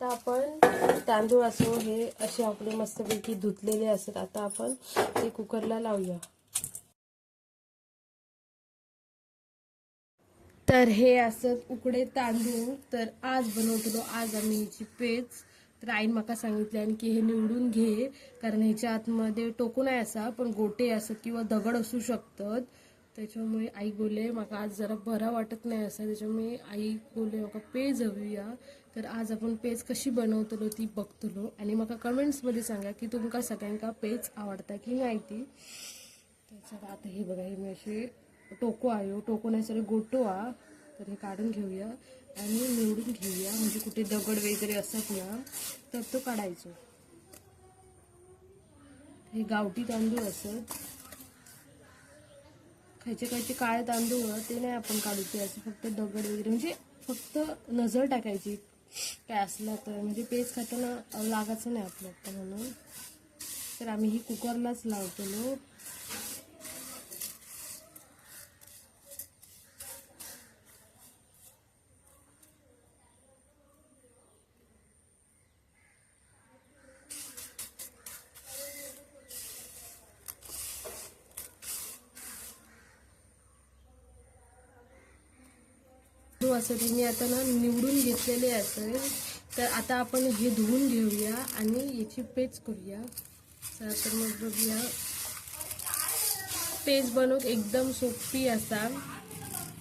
आता आपण तांदूळ असो हे असे आपले मस्तपैकी धुतलेले असतात आता आपण ते कुकरला लावूया. तर हे असत उकडे तांदूळ तर आज बनवतलो आज आम्ही ह्याची पेज तर आईन म्हाका सांगितल्यान की हे निवडून घे कारण ह्याच्या आतमध्ये टोकू नाही असा पण गोटे असत किंवा दगड असू शकतात. त्याच्यामुळे आई बोले म्हाका आज जरा बरा वाटत नाही असं. त्याच्यामुळे आई बोले म्हाका पेज हवीया. तर आज आपण पेज कशी बनवतलो ती बघतलो. आणि म्हाका कमेंट्समध्ये सांगा की तुमका सगळ्यांका पेज आवडता की नाही ती. त्याच्यात आता हे बघा हे मी असे टोको आहे टोको नाही सगळे गोटो आ. तर हे काढून घेऊया. आणि निवडून घेऊया. म्हणजे कुठे दगड वगैरे असत ना तर तो काढायचो. हे गावठी तांदूळ असत ह्याचे काहीचे काळे तांदूळ ते नाही आपण काढू असं फक्त दगड वगैरे म्हणजे फक्त नजर टाकायची. काय असलं तर म्हणजे पेज खाताना लागायचं नाही आपलं आता म्हणून. तर आम्ही ही कुकरलाच लावतो तो असं मी आता ना निवडून घेतलेले असेल. तर आता आपण हे धुवून घेऊया आणि याची पेज करूया. चला तर मग बघूया. पेज बनवून एकदम सोपी असा.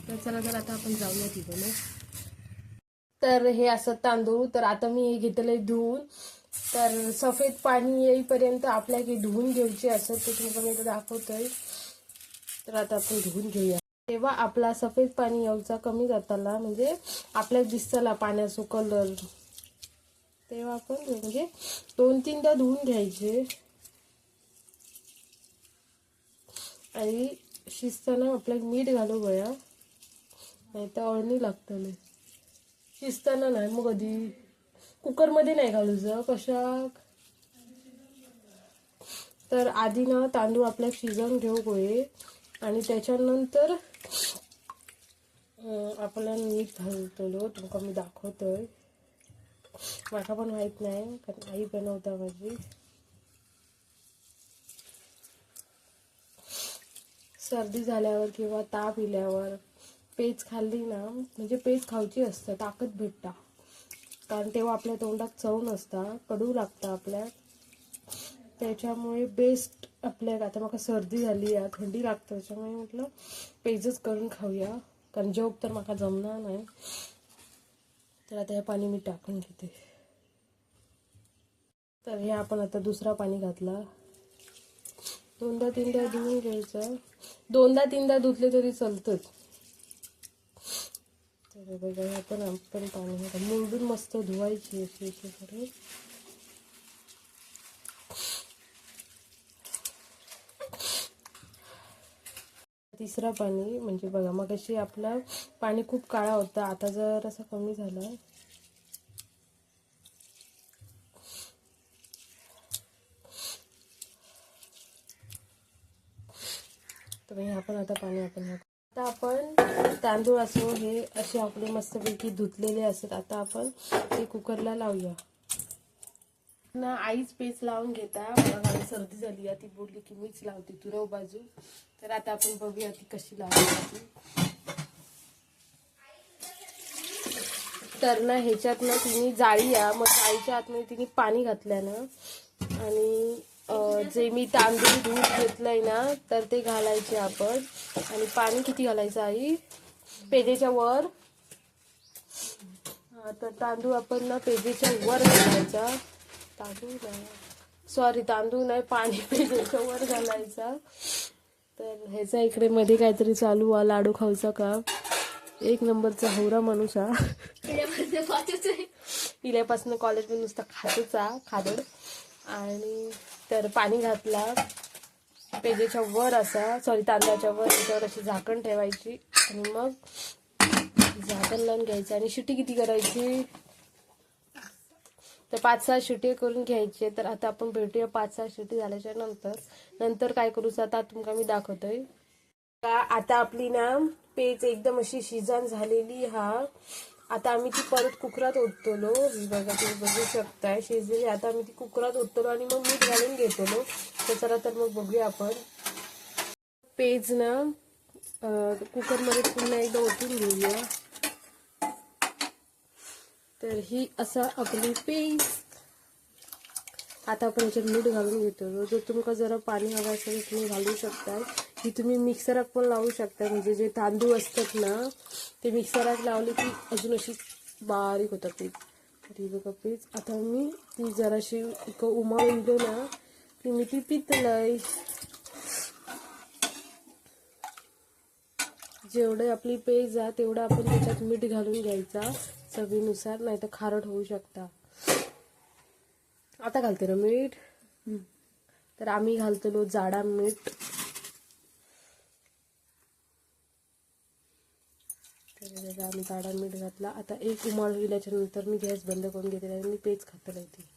तर चला तर आता आपण जाऊया ती बनव तर हे असं तांदूळ तर आता मी हे घेतलंय धुवून. तर सफेद पाणी येईपर्यंत आपल्याला हे धुवून घ्यायचे असत ते तुम्हाला मी दाखवतोय. तर आता आपण धुवून घेऊया. तेव्हा आपला सफेद पाणी यायचा कमी जाताला म्हणजे आपल्याला दिसताला पाण्याचा कलर तेव्हा आपण म्हणजे दोन तीनदा धुवून घ्यायचे. आणि शिजताना आपल्याला मीठ घालू बया. नाही तर अळणी लागतले शिजताना नाही मग कधी? कुकरमध्ये नाही घालूचं कशाक तर आधी ना तांदूळ आपल्याला शिजवून घेऊ गोये आणि त्याच्यानंतर आपल्याला मीठ घालतलो. तुमका मी दाखवतोय. माका पण माहीत नाही कारण आई बनवता माझी. सर्दी झाल्यावर किंवा ताप इल्यावर पेज खाल्ली ना म्हणजे पेज खावची असतं ताकद भेटता. कारण तेव्हा आपल्या तोंडात चव नसता कडू लागता आपल्या त्याच्यामुळे बेस्ट आपल्या आता मला सर्दी झाली आहे थंडी लागतं त्याच्यामुळे म्हटलं पेजच करून खाऊया. कारण जोग तर मला जमणार नाही. तर आता हे पाणी मी टाकून घेते. तर हे आपण आता दुसरा पाणी घातला. दोनदा तीनदा धुवून घ्यायचं. दोनदा तीनदा धुतले तरी चालतंच. तर बघा हे आपण आपण पाणी आता मस्त धुवायची अशी अशी करून तिसरा पाणी म्हणजे बघा मग अशी आपलं पाणी खूप काळा होता आता जर असं कमी झालं. तर हे आपण आता पाणी आपण आता आपण तांदूळ असो हे असे आपले मस्तपैकी धुतलेले असतात. आता आपण ते कुकरला लावूया. ना आईच पेच लावून घेता. मला मला सर्दी झाली ती बोलली की मीच लावते तू रव बाजू. तर आता आपण बघूया ती कशी लावायची. तर ना ह्याच्यात ना तिने जाळी या मग जाळीच्या आतमध्ये तिने पाणी घातल्यानं आणि जे मी तांदूळ दूध घेतलंय ना तर ते घालायचे आपण. आणि पाणी किती घालायचं आई? पेजेच्या वर. तर तांदूळ आपण ना पेजेच्या वर घालायचा. तांदूळ नाही. सॉरी तांदूळ नाही पाणी वर घालायचा. तर ह्याचा इकडे मध्ये काहीतरी चालू आ लाडू खाऊचा का एक नंबरचा हवरा माणूस हा इल्यापासून कॉलेजमध्ये नुसता खातोचा खादड. आणि तर पाणी घातला. पेजेच्या वर असा सॉरी तांदळाच्या वर त्याच्यावर अशी झाकण ठेवायची. आणि मग झाकण लावून घ्यायचं. आणि शिटी किती करायची? तर पाच सहा शिटी करून घ्यायचे तर आता आपण भेटूया पाच सहा शिटी झाल्याच्यानंतर. नंतर काय करूच आता तुमका मी दाखवतोय. का आता आपली ना पेज एकदम अशी शिजन झालेली हा. आता आम्ही ती परत कुकरात ओततलो. बघा तुम्ही बघू शकताय. शिजलेली. आता आम्ही ती कुकरात ओततलो आणि मग मीठ घालून घेतलो. तर चला तर मग बघूया आपण. पेज ना कुकरमध्ये पुन्हा एकदा ओतून घेऊया. तर ही असा आपली पेस्ट आता आपण याच्यात मीठ घालून घेतो जर तुमका जरा पाणी हवं असेल तुम्ही घालू शकता ही तुम्ही मिक्सरात पण लावू शकता म्हणजे जे तांदूळ असतात ना ते मिक्सरात लावले की अजून अशी बारीक होतात पीठ तर ही बघा पीठ आता मी ती जराशी एक उमाळून दे ना की मी ती पितलय. जेवढे आपली पेज आहे तेवढं आपण त्याच्यात मीठ घालून घ्यायचा. चवीनुसार नाही तर खारट होऊ शकता. आता घालते ना मीठ. तर आम्ही घालतलो जाडा मीठ. तर आम्ही जाडा मीठ घातला. आता एक उमाळ होईल्याच्या नंतर मी गॅस बंद करून घेते आणि मी पेज खातलं ती.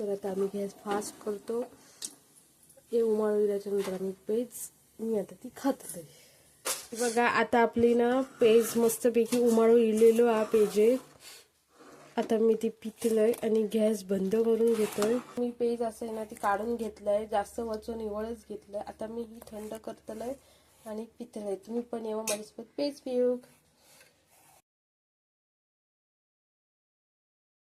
तर आता आम्ही गॅस फास्ट करतो. हे उमाळ इल्याच्यानंतर आम्ही पेज मी आता ती खातलंय बघा आता आपली ना पेज मस्तपैकी उमाळू इलेलो हा पेजे. आता मी ती पितलंय आणि गॅस बंद करून घेतोय. मी पेज असं आहे ना ती काढून घेतलंय. जास्त वचून निवळच घेतलंय. आता मी ही थंड करतलंय आणि पितलंय. तुम्ही पण येवा माझ्यासोबत. पेज पिऊ.